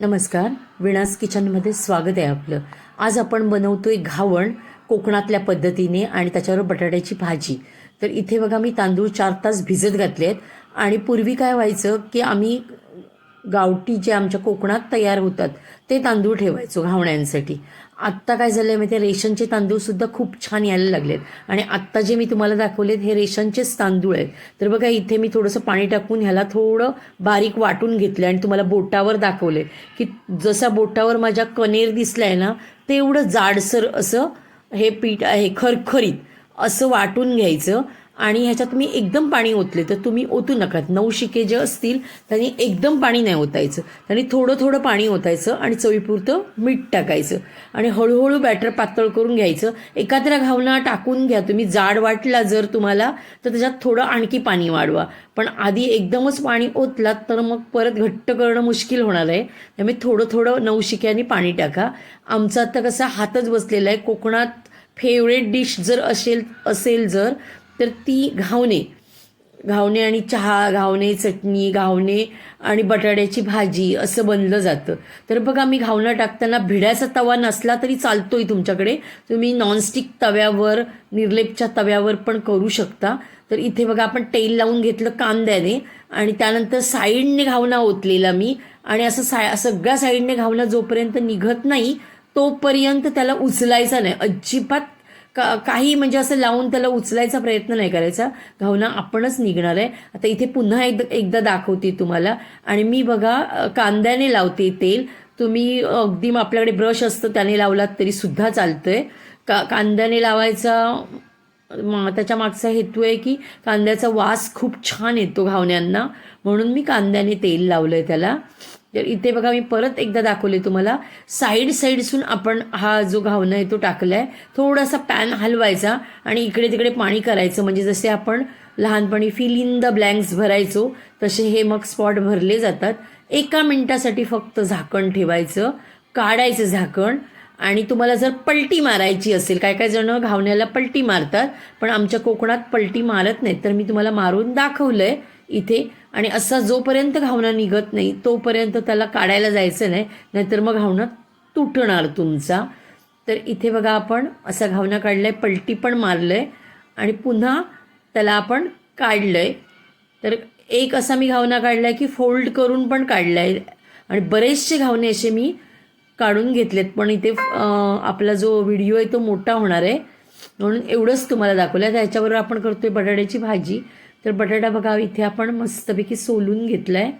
नमस्कार. विणास किचनमध्ये स्वागत आहे आपलं. आज आपण बनवतोय घावण कोकणातल्या पद्धतीने आणि त्याच्यावर बटाट्याची भाजी. तर इथे बघा मी तांदूळ चार तास भिजत घातले आहेत आणि पूर्वी काय व्हायचं की आम्ही गावठी जे आमच्या कोकणात तयार होतात ते तांदूळ ठेवायचो घावण्यांसाठी. आत्ता काय झालं आहे माहिती आहे रेशनचे तांदूळसुद्धा खूप छान यायला लागलेत. आणि आत्ता जे मी तुम्हाला दाखवलेत हे रेशनचेच तांदूळ आहेत. तर बघा इथे मी थोडंसं पाणी टाकून ह्याला थोडं बारीक वाटून घेतलं आणि तुम्हाला बोटावर दाखवले की जसा बोटावर माझ्या कनेर दिसला आहे ना तेवढं जाडसर असं हे पीठ आहे खरखरीत असं वाटून घ्यायचं आणि ह्याच्यात तुम्ही एकदम पाणी ओतले तर तुम्ही ओतू नका. नऊ शिके जे असतील त्यांनी एकदम पाणी नाही ओतायचं. त्यांनी थोडं थोडं पाणी ओतायचं आणि चवीपुरतं मीठ टाकायचं. आणि हळूहळू बॅटर पातळ करून घ्यायचं. एखाद्या घावना टाकून घ्या. तुम्ही जाड वाटला जर तुम्हाला तर त्याच्यात थोडं आणखी पाणी वाढवा. पण आधी एकदमच पाणी ओतलात तर मग परत घट्ट करणं मुश्किल होणार आहे. त्यामुळे थोडं थोडं नऊ पाणी टाका. आमचा आता कसा हातच बसलेला आहे. कोकणात फेवरेट डिश जर असेल असेल जर तर ती घावणे. घावणे आणि चहा घावणे चटणी घावणे आणि बटाट्याची भाजी असं बनलं जातं. तर बघा मी घावणं टाकताना भिड्याचा तवा नसला तरी चालतोय तुमच्याकडे. तुम्ही नॉनस्टिक तव्यावर निर्लेपच्या तव्यावर पण करू शकता. तर इथे बघा आपण तेल लावून घेतलं कांद्याने आणि त्यानंतर साईडने घावणा ओतलेला मी. आणि असं साय सगळ्या साईडने घावणं जोपर्यंत निघत नाही तोपर्यंत त्याला उचलायचा नाही. अजिबात का काही म्हणजे असं लावून त्याला उचलायचा प्रयत्न नाही करायचा. घावना आपणच निघणार आहे. आता इथे पुन्हा एकदा एकदा दाखवते तुम्हाला. आणि मी बघा कांद्याने लावते तेल. तुम्ही अगदी मग आपल्याकडे ब्रश असतं त्याने लावलात तरी सुद्धा चालतंय. का कांद्याने लावायचा त्याच्या मागचा हेतू आहे की कांद्याचा वास खूप छान येतो घावण्यांना. म्हणून मी कांद्याने तेल लावलं आहे त्याला. तर इथे बघा मी परत एकदा दाखवले तुम्हाला. साईड साईडसून आपण हा जो घावना आहे तो टाकला आहे थोडासा पॅन हलवायचा आणि इकडे तिकडे पाणी करायचं. म्हणजे जसे आपण लहानपणी फिल इन द ब्लँक्स भरायचो तसे हे मग स्पॉट भरले जातात. एका मिनटासाठी फक्त झाकण ठेवायचं. काढायचं झाकण. आणि तुम्हाला जर पलटी मारायची असेल काय काय जणं घावण्याला पलटी मारतात पण आमच्या कोकणात पलटी मारत नाहीत. तर मी तुम्हाला मारून दाखवलं आहे इथे. आणि असा जोपर्यंत घावणा निघत नाही तोपर्यंत त्याला काढायला जायचं नाही नाहीतर मग घावणं तुटणार तुमचा. तर इथे बघा आपण असा घावणा काढला आहे पलटी पण मारलं आहे आणि पुन्हा त्याला आपण काढलं आहे तर एक असा मी घावना काढला आहे की फोल्ड करून पण काढला आहे आणि बरेचसे घावणे असे मी काढून घेतलेत पण इथे आपला जो व्हिडिओ आहे तो मोठा होणार आहे. म्हणून एवढंच तुम्हाला दाखवलं. आहे त्याच्याबरोबर आपण करतोय बटाट्याची भाजी. तर बटाटा बघा इथे आपण मस्तपैकी सोलून घेतला आहे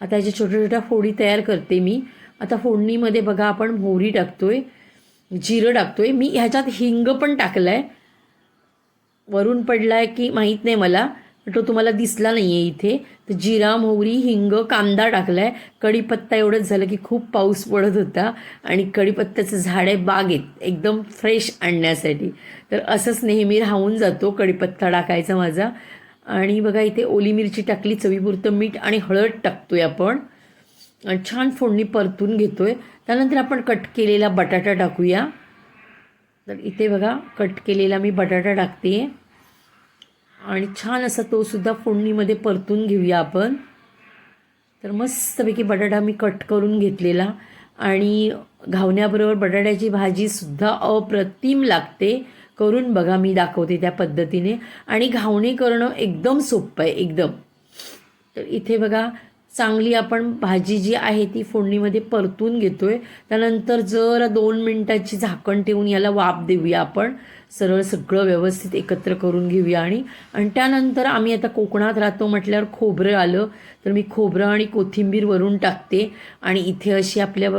आता याच्या छोट्या छोट्या फोडी तयार करते मी. आता फोडणीमध्ये बघा आपण मोहरी टाकतोय जिरं टाकतोय. मी ह्याच्यात हिंग पण टाकलं आहे वरून पडला आहे की माहीत नाही मला. तो तुम्हाला दिसला नाही आहे इथे. तर जिरा मोहरी हिंग कांदा टाकला आहे कढीपत्ता एवढंच झालं की खूप पाऊस पडत होता आणि कढीपत्त्याचं झाड आहे बागेत एकदम फ्रेश आणण्यासाठी. तर असंच नेहमी राहून जातो कढीपत्ता टाकायचा माझा. आणि बघा इथे ओली मिरची टाकली चवीपुरतं मीठ आणि हळद टाकतोय आपण. आणि छान फोडणी परतून घेतोय. त्यानंतर आपण कट केलेला बटाटा टाकूया. तर इथे बघा कट केलेला मी बटाटा टाकते आहे आणि छान असा तो सुद्धा फोडणीमध्ये परतून घेऊया आपण. तर मस्तपैकी बटाटा मी कट करून घेतलेला आणि घावण्याबरोबर बटाट्याची भाजीसुद्धा अप्रतिम लागते. करून बघा मी दाखवते त्या पद्धतीने. आणि घावणे करणं एकदम सोपं आहे एकदम. तर इथे बघा चांगली आपण भाजी जी आहे ती फोडणीमध्ये परतून घेतोय. त्यानंतर जर दोन मिनटाची झाकण ठेवून याला वाफ देऊया आपण. सरळ सगळं व्यवस्थित एकत्र करून घेऊया आणि आणि त्यानंतर आम्ही आता कोकणात राहतो म्हटल्यावर खोबरं आलं तर मी खोबरं आणि कोथिंबीर वरून टाकते. आणि इथे अशी आपल्या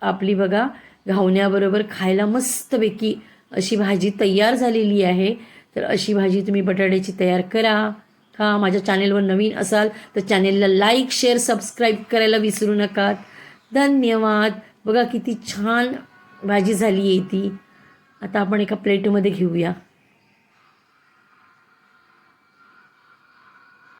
आपली बघा घावण्याबरोबर खायला मस्तपैकी अशी भाजी तयार झालेली आहे. तर अशी भाजी तुम्ही बटाट्याची तयार करा. का माझ्या चॅनेलवर नवीन असाल तर चॅनेलला लाईक शेअर सबस्क्राईब करायला विसरू नका धन्यवाद. बघा किती छान भाजी झाली आहे ती. आता आपण एका प्लेटमध्ये घेऊया.